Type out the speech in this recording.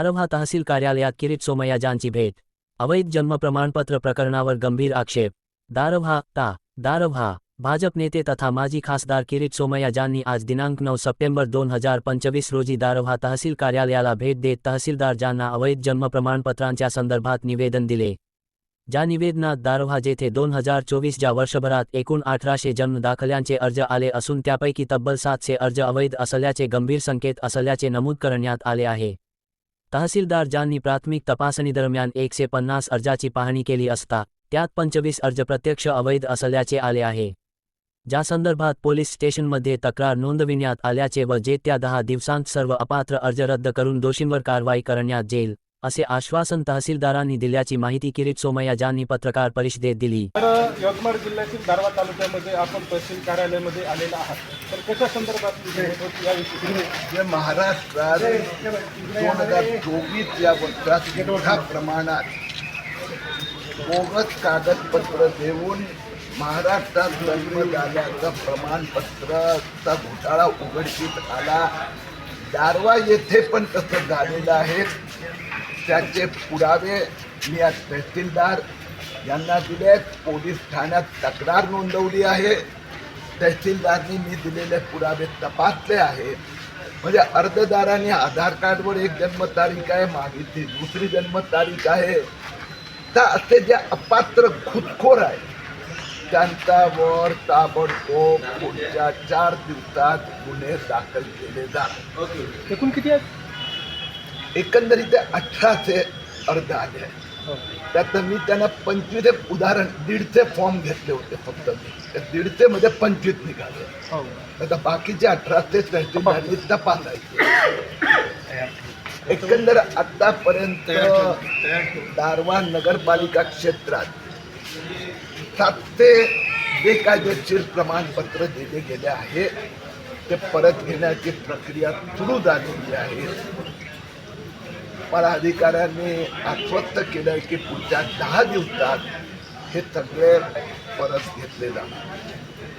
दारव्हा तहसील कार्यालयात किरीट सोमय्याजांची भेट. अवैध जन्म प्रमाणपत्र प्रकरणावर गंभीर आक्षेप. दारव्हा ता दारव्हा भाजप नेते तथा माजी खासदार किरीट सोमय्याजांनी आज दिनांक नऊ सप्टेंबर दोन हजार पंचवीस रोजी दारव्हा तहसील कार्यालयाला भेट देत तहसीलदार ज्यांना अवैध जन्म प्रमाणपत्रांच्या संदर्भात निवेदन दिले. ज्या निवेदनात दारव्हा जेथे दोन हजार चोवीसच्या वर्षभरात एकूण अठराशे जन्म दाखल्यांचे अर्ज आले असून त्यापैकी तब्बल सातशे अर्ज अवैध असल्याचे गंभीर संकेत असल्याचे नमूद करण्यात आले आहे. तहसीलदार ज्यांनी प्राथमिक तपासणीदरम्यान एकशे पन्नास अर्जाची पाहणी केली असता त्यात पंचवीस अर्ज प्रत्यक्ष अवैध असल्याचे आले आहे. ज्या संदर्भात पोलीस स्टेशनमध्ये तक्रार नोंदविण्यात आल्याचे व जे त्या दहा दिवसांत सर्व अपात्र अर्ज रद्द करून दोषींवर कारवाई करण्यात येईल असे आश्वासन तहसीलदारांनी दिल्याची माहिती किरीट सोमय्या ज्यांनी पत्रकार परिषदेत दिली. तर यवतमाळ जिल्ह्यातील दारवा तालुक्यामध्ये आपण तहसील कार्यालयामध्ये आलेला आहात. तर कशा संदर्भात ही महाराष्ट्रात दोन हजार चोवीस या वर्षात मोठ्या प्रमाणात बोगस कागदपत्र देऊन महाराष्ट्रात जन्म झाल्याचं प्रमाणपत्राचा घोटाळा उघडकीस आला. दारवा येथे पण तसं झालेलं आहे. त्याचे पुरावे मी आज तहसीलदार यांना दिले पोलीस ठाण्यात तक्रार नोंदवली आहे. तहसीलदारनी मी दिलेले पुरावे तपासले आहे. म्हणजे अर्जदाराने आधार कार्डवर एक जन्मतारीख आहे मागितली दुसरी जन्मतारीख आहे. तर असे जे अपात्र खुदखोर आहे त्यांच्यावर ताबडतोब पुढच्या चार दिवसात गुन्हे दाखल केले जातात एकूण किती आहेत? एकंदरीत अठराशे अर्ज आले आहेत हो. त्यात मी त्यांना पंचवीस एक उदाहरण दीडचे फॉर्म घेतले होते फक्त मी. त्या दीडचे मध्ये पंचवीस निघाले. हो. आता बाकीचे अठराशे तहसीलदारांनी तपासायचे एकंदर आतापर्यंत दारवा नगरपालिका क्षेत्रात सातशे बेकायदेशीर प्रमाणपत्र दिले गेले आहे. ते परत घेण्याची प्रक्रिया सुरू झालेली आहे. मला अधिकाऱ्यांनी आश्वस्त केलं की पुढच्या दहा दिवसात हे सगळे परत घेतले जाणार.